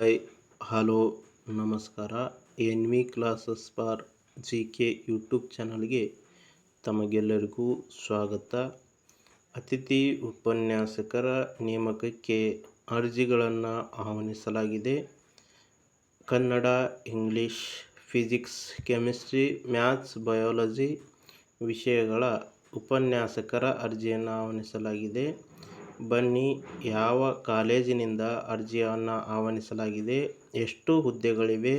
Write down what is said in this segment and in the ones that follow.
Hi hello, ನಮಸ್ಕಾರ. N V classes for G K YouTube ಚಾನಲ್ಗೆ ತಮಗೆಲ್ಲರಿಗೂ ಸ್ವಾಗತ. ಅತಿಥಿ ಉಪನ್ಯಾಸಕರ ನೇಮಕಕ್ಕೆ ಅರ್ಜಿಗಳನ್ನು ಆಹ್ವಾನಿಸಲಾಗಿದೆ. Kannada, English, physics, chemistry, maths, biology ವಿಷಯಗಳ ಉಪನ್ಯಾಸಕರ ಅರ್ಜಿಯನ್ನು ಆಹ್ವಾನಿಸಲಾಗಿದೆ. ಬನ್ನಿ, ಯಾವ ಕಾಲೇಜಿನಿಂದ ಅರ್ಜಿಯನ್ನು ಆಹ್ವಾನಿಸಲಾಗಿದೆ, ಎಷ್ಟು ಹುದ್ದೆಗಳಿವೆ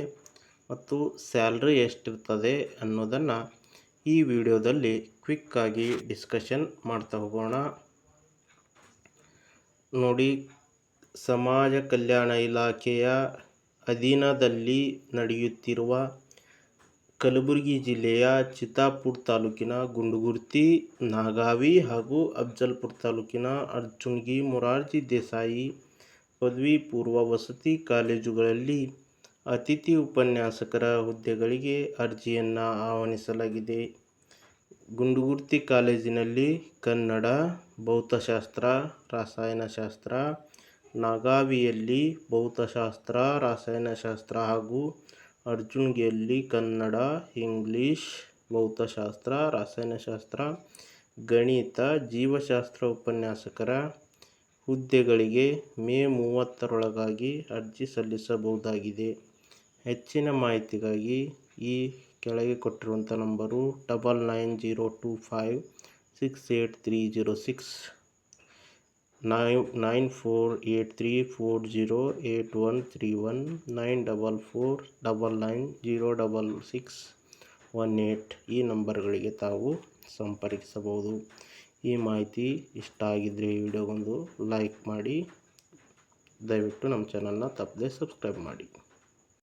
ಮತ್ತು ಸ್ಯಾಲ್ರಿ ಎಷ್ಟಿರ್ತದೆ ಅನ್ನೋದನ್ನು ಈ ವಿಡಿಯೋದಲ್ಲಿ ಕ್ವಿಕ್ಕಾಗಿ ಡಿಸ್ಕಷನ್ ಮಾಡ್ತಾ ಹೋಗೋಣ. ನೋಡಿ, ಸಮಾಜ ಕಲ್ಯಾಣ ಇಲಾಖೆಯ ಅಧೀನದಲ್ಲಿ ನಡೆಯುತ್ತಿರುವ ಕಲಬುರಗಿ ಜಿಲ್ಲೆಯ ಚಿತ್ತಾಪುರ ತಾಲೂಕಿನ ಗುಂಡುಗುರ್ತಿ, ನಾಗಾವಿ ಹಾಗೂ ಅಫ್ಜಲ್ಪುರ ತಾಲೂಕಿನ ಅರ್ಜುನ್ಗಿ ಮೊರಾರ್ಜಿ ದೇಸಾಯಿ ಪದವಿ ಪೂರ್ವ ವಸತಿ ಕಾಲೇಜುಗಳಲ್ಲಿ ಅತಿಥಿ ಉಪನ್ಯಾಸಕರ ಹುದ್ದೆಗಳಿಗೆ ಅರ್ಜಿಯನ್ನು ಆಹ್ವಾನಿಸಲಾಗಿದೆ. ಗುಂಡುಗುರ್ತಿ ಕಾಲೇಜಿನಲ್ಲಿ ಕನ್ನಡ, ಭೌತಶಾಸ್ತ್ರ, ರಾಸಾಯನಶಾಸ್ತ್ರ, ನಾಗಾವಿಯಲ್ಲಿ ಭೌತಶಾಸ್ತ್ರ, ರಾಸಾಯನಶಾಸ್ತ್ರ ಹಾಗೂ ಅರ್ಜುನ್ಗಿಯಲ್ಲಿ ಕನ್ನಡ, ಇಂಗ್ಲೀಷ್, ಭೌತಶಾಸ್ತ್ರ, ರಾಸಾಯನಶಾಸ್ತ್ರ, ಗಣಿತ, ಜೀವಶಾಸ್ತ್ರ ಉಪನ್ಯಾಸಕರ ಹುದ್ದೆಗಳಿಗೆ ಮೇ ಮೂವತ್ತರೊಳಗಾಗಿ ಅರ್ಜಿ ಸಲ್ಲಿಸಬಹುದಾಗಿದೆ. ಹೆಚ್ಚಿನ ಮಾಹಿತಿಗಾಗಿ ಈ ಕೆಳಗೆ ಕೊಟ್ಟಿರುವಂಥ number double nine zero two five six eight three zero six nine nine four eight three four zero eight one three one, nine double four double nine zero double six one eight ಈ ನಂಬರ್ಗಳಿಗೆ ತಾವು ಸಂಪರ್ಕಿಸಬಹುದು. ಈ ಮಾಹಿತಿ ಇಷ್ಟ ಆಗಿದ್ದರೆ ಈ ವಿಡಿಯೋಗೊಂದು like ಮಾಡಿ, ದಯವಿಟ್ಟು ನಮ್ಮ ಚಾನಲ್ನ ತಪ್ಪದೆ ಸಬ್ಸ್ಕ್ರೈಬ್ ಮಾಡಿ.